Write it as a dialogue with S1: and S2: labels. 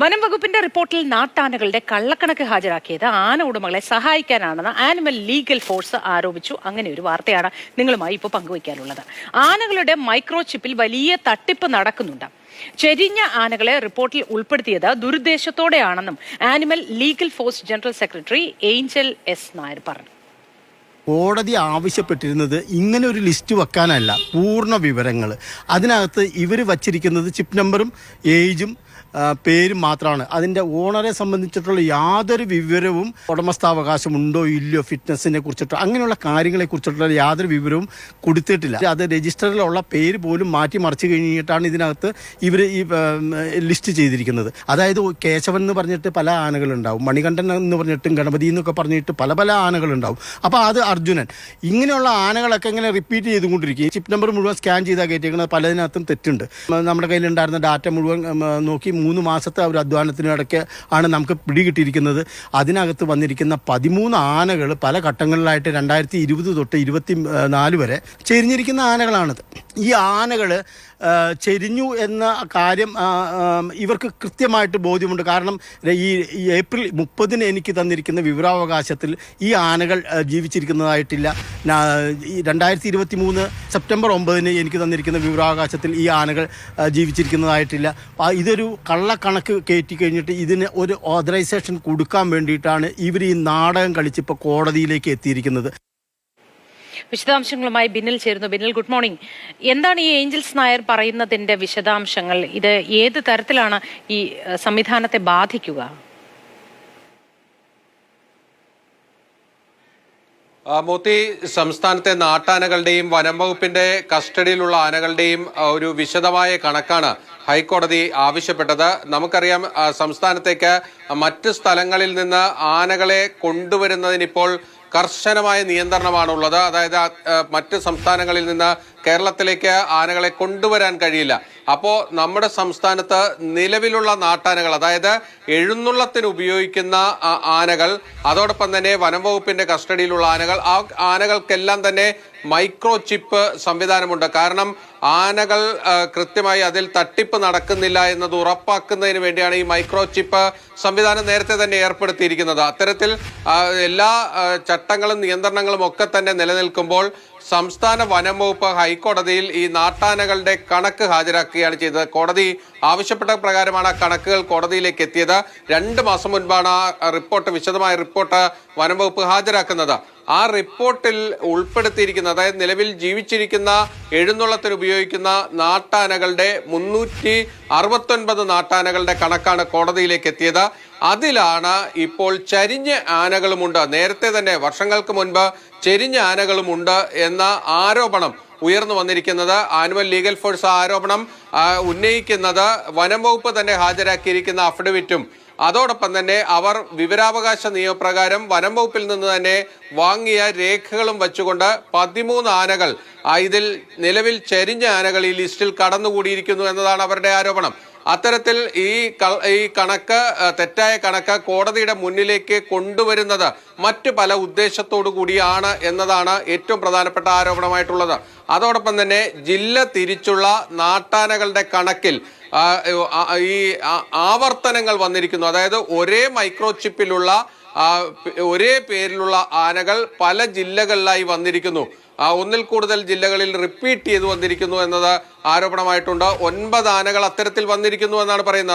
S1: വനം വകുപ്പിന്റെ റിപ്പോർട്ടിൽ നാട്ടാനകളുടെ കള്ളക്കണക്ക് ഹാജരാക്കിയത് ആന ഉടമകളെ സഹായിക്കാനാണെന്ന് ആനിമൽ ലീഗൽ ഫോഴ്സ് ആരോപിച്ചു. അങ്ങനെ ഒരു വാർത്തയാണ് നിങ്ങളുമായി ഇപ്പോൾ പങ്കുവയ്ക്കാനുള്ളത്. ആനകളുടെ മൈക്രോചിപ്പിൽ വലിയ തട്ടിപ്പ് നടക്കുന്നുണ്ട്. ചെരിഞ്ഞ ആനകളെ റിപ്പോർട്ടിൽ ഉൾപ്പെടുത്തിയത് ദുരുദ്ദേശത്തോടെയാണെന്നും animal legal force general secretary Angel S Nair പറഞ്ഞു.
S2: കോടതി ആവശ്യപ്പെട്ടിരുന്നത് ഇങ്ങനെ ഒരു ലിസ്റ്റ് വെക്കാനല്ല പൂർണ വിവരങ്ങൾ അതിനകത്ത് ഇവർ വച്ചിരിക്കുന്നത് ചിപ്പ് നമ്പറും ഏജും പേരും മാത്രമാണ് അതിന്റെ ഓണറെ സംബന്ധിച്ചിട്ടുള്ള യാതൊരു വിവരവും ഉടമസ്ഥാവകാശം ഉണ്ടോ ഇല്ലയോ ഫിറ്റ്നസിനെ കുറിച്ചിട്ടോ അങ്ങനെയുള്ള കാര്യങ്ങളെ കുറിച്ചിട്ടുള്ള യാതൊരു വിവരവും കൊടുത്തിട്ടില്ല. അത് രജിസ്റ്ററിലുള്ള പേര് പോലും മാറ്റി മറിച്ച് കഴിഞ്ഞിട്ടാണ് ഇതിനകത്ത് ഇവർ ഈ ലിസ്റ്റ് ചെയ്തിരിക്കുന്നത്. അതായത് കേശവൻ എന്ന് പറഞ്ഞിട്ട് പല ആനകളുണ്ടാവും. മണികണ്ഠൻ എന്ന് പറഞ്ഞിട്ടും ഗണപതി എന്നൊക്കെ പറഞ്ഞിട്ട് പല പല ആനകളുണ്ടാവും. അപ്പോൾ അത് അർജുനൻ. ഇങ്ങനെയുള്ള ആനകളൊക്കെ ഇങ്ങനെ റിപ്പീറ്റ് ചെയ്തുകൊണ്ടിരിക്കും ചിപ്പ് നമ്പർ മുഴുവൻ സ്കാൻ ചെയ്താൽ കയറ്റിയിരിക്കുന്നത് പലതിനകത്തും തെറ്റുണ്ട്. നമ്മുടെ കയ്യിലുണ്ടായിരുന്ന ഡാറ്റ മുഴുവൻ നോക്കി മൂന്ന് മാസത്തെ ഒരു അധ്വാനത്തിനിടയ്ക്ക് ആണ് നമുക്ക് പിടികിട്ടിയിരിക്കുന്നത്. അതിനകത്ത് വന്നിരിക്കുന്ന പതിമൂന്ന് ആനകൾ പല ഘട്ടങ്ങളിലായിട്ട് രണ്ടായിരത്തി ഇരുപത് തൊട്ട് ഇരുപത്തി നാല് വരെ ചെരിഞ്ഞിരിക്കുന്ന ആനകളാണിത്. ഈ ആനകൾ ചെരിഞ്ഞു എന്ന കാര്യം ഇവർക്ക് കൃത്യമായിട്ട് ബോധ്യമുണ്ട്. കാരണം ഈ ഏപ്രിൽ മുപ്പതിന് എനിക്ക് തന്നിരിക്കുന്ന വിവരാവകാശത്തിൽ ഈ ആനകൾ ജീവിച്ചിരിക്കുന്നതായിട്ടില്ല. രണ്ടായിരത്തി ഇരുപത്തി മൂന്ന് സെപ്റ്റംബർ ഒമ്പതിന് എനിക്ക് തന്നിരിക്കുന്ന വിവരാവകാശത്തിൽ ഈ ആനകൾ ജീവിച്ചിരിക്കുന്നതായിട്ടില്ല. ഇതൊരു കള്ളക്കണക്ക് കയറ്റി കഴിഞ്ഞിട്ട് ഇതിന് ഒരു ഓതറൈസേഷൻ കൊടുക്കാൻ വേണ്ടിയിട്ടാണ് ഇവർ ഈ നാടകം കളിച്ചിപ്പോൾ കോടതിയിലേക്ക് എത്തിയിരിക്കുന്നത്.
S1: വിശദാംശങ്ങളുമായി ബിന്നിൽ ചേരുന്നു. Binnil good morning. എന്താണ് ഈ ഏഞ്ചൽസ് നായർ പറയുന്നതിന്റെ വിശദാംശങ്ങൾ? ഇത് ഏത് തരത്തിലാണ് ഈ സംവിധാനത്തെ ബാധിക്കുക?
S3: മോത്തി സംസ്ഥാനത്തെ നാട്ടാനകളുടെയും വനം വകുപ്പിന്റെ കസ്റ്റഡിയിലുള്ള ആനകളുടെയും ഒരു വിശദമായ കണക്കാണ് ഹൈക്കോടതി ആവശ്യപ്പെട്ടത്. നമുക്കറിയാം സംസ്ഥാനത്തേക്ക് മറ്റ് സ്ഥലങ്ങളിൽ നിന്ന് ആനകളെ കൊണ്ടുവരുന്നതിനിപ്പോൾ കർശനമായ നിയന്ത്രണമാണുള്ളത്. അതായത് മറ്റ് സംസ്ഥാനങ്ങളിൽ നിന്ന് കേരളത്തിലേക്ക് ആനകളെ കൊണ്ടുവരാൻ കഴിയില്ല. അപ്പോൾ നമ്മുടെ സംസ്ഥാനത്ത് നിലവിലുള്ള നാട്ടാനകൾ അതായത് എഴുന്നള്ളത്തിന് ഉപയോഗിക്കുന്ന ആനകൾ അതോടൊപ്പം തന്നെ വനം വകുപ്പിന്റെ കസ്റ്റഡിയിലുള്ള ആനകൾ ആ ആനകൾക്കെല്ലാം തന്നെ മൈക്രോ ചിപ്പ് സംവിധാനമുണ്ട്. കാരണം ആനകൾ കൃത്യമായി അതിൽ തട്ടിപ്പ് നടക്കുന്നില്ല എന്നത് ഉറപ്പാക്കുന്നതിന് വേണ്ടിയാണ് ഈ മൈക്രോ ചിപ്പ് സംവിധാനം നേരത്തെ തന്നെ ഏർപ്പെടുത്തിയിരിക്കുന്നത്. അത്തരത്തിൽ എല്ലാ ചട്ടങ്ങളും നിയന്ത്രണങ്ങളും ഒക്കെ തന്നെ നിലനിൽക്കുമ്പോൾ സംസ്ഥാന വനം വകുപ്പ് ഹൈക്കോടതിയിൽ ഈ നാട്ടാനകളുടെ കണക്ക് ഹാജരാക്കുകയാണ് ചെയ്തത്. കോടതി ആവശ്യപ്പെട്ട പ്രകാരമാണ് ആ കണക്കുകൾ കോടതിയിലേക്ക് എത്തിയത്. രണ്ട് മാസം മുൻപാണ് ആ റിപ്പോർട്ട് വിശദമായ റിപ്പോർട്ട് വനം വകുപ്പ് ഹാജരാക്കുന്നത്. ആ റിപ്പോർട്ടിൽ ഉൾപ്പെടുത്തിയിരിക്കുന്ന അതായത് നിലവിൽ ജീവിച്ചിരിക്കുന്ന എഴുന്നള്ളത്തിന് ഉപയോഗിക്കുന്ന നാട്ടാനകളുടെ മുന്നൂറ്റി അറുപത്തൊൻപത് നാട്ടാനകളുടെ കണക്കാണ് കോടതിയിലേക്ക് എത്തിയത്. അതിലാണ് ഇപ്പോൾ ചരിഞ്ഞ ആനകളുമുണ്ട്. നേരത്തെ തന്നെ വർഷങ്ങൾക്ക് മുൻപ് ചെരിഞ്ഞ ആനകളുമുണ്ട് എന്ന ആരോപണം ഉയർന്നു വന്നിരിക്കുന്നത് ആനുവൽ ലീഗൽ ഫോഴ്സ് ആരോപണം ഉന്നയിക്കുന്നത് വനം വകുപ്പ് തന്നെ ഹാജരാക്കിയിരിക്കുന്ന അഫിഡവിറ്റും. അതോടൊപ്പം തന്നെ അവർ വിവരാവകാശ നിയമപ്രകാരം വനം വകുപ്പിൽ നിന്ന് തന്നെ വാങ്ങിയ രേഖകളും വച്ചുകൊണ്ട് പതിമൂന്ന് ആനകൾ ഇതിൽ നിലവിൽ ചെരിഞ്ഞ ആനകൾ ഈ ലിസ്റ്റിൽ കടന്നുകൂടിയിരിക്കുന്നു എന്നതാണ് അവരുടെ ആരോപണം. അത്തരത്തിൽ ഈ ഈ കണക്ക് തെറ്റായ കണക്ക് കോടതിയുടെ മുന്നിലേക്ക് കൊണ്ടുവരുന്നത് മറ്റു പല ഉദ്ദേശത്തോടു കൂടിയാണ് എന്നതാണ് ഏറ്റവും പ്രധാനപ്പെട്ട ആരോപണമായിട്ടുള്ളത്. അതോടൊപ്പം തന്നെ ജില്ല തിരിച്ചുള്ള നാട്ടാനകളുടെ കണക്കിൽ ഈ ആവർത്തനങ്ങൾ വന്നിരിക്കുന്നു. അതായത് ഒരേ മൈക്രോ ചിപ്പിലുള്ള ഒരേ പേരിലുള്ള ആനകൾ പല ജില്ലകളിലായി വന്നിരിക്കുന്നു. ഒന്നിൽ കൂടുതൽ ജില്ലകളിൽ റിപ്പീറ്റ് ചെയ്തു വന്നിരിക്കുന്നു എന്നത് ആരോപണമായിട്ടുണ്ട്. ഒൻപത് ആനകൾ അത്തരത്തിൽ വന്നിരിക്കുന്നു എന്നാണ് പറയുന്നത്.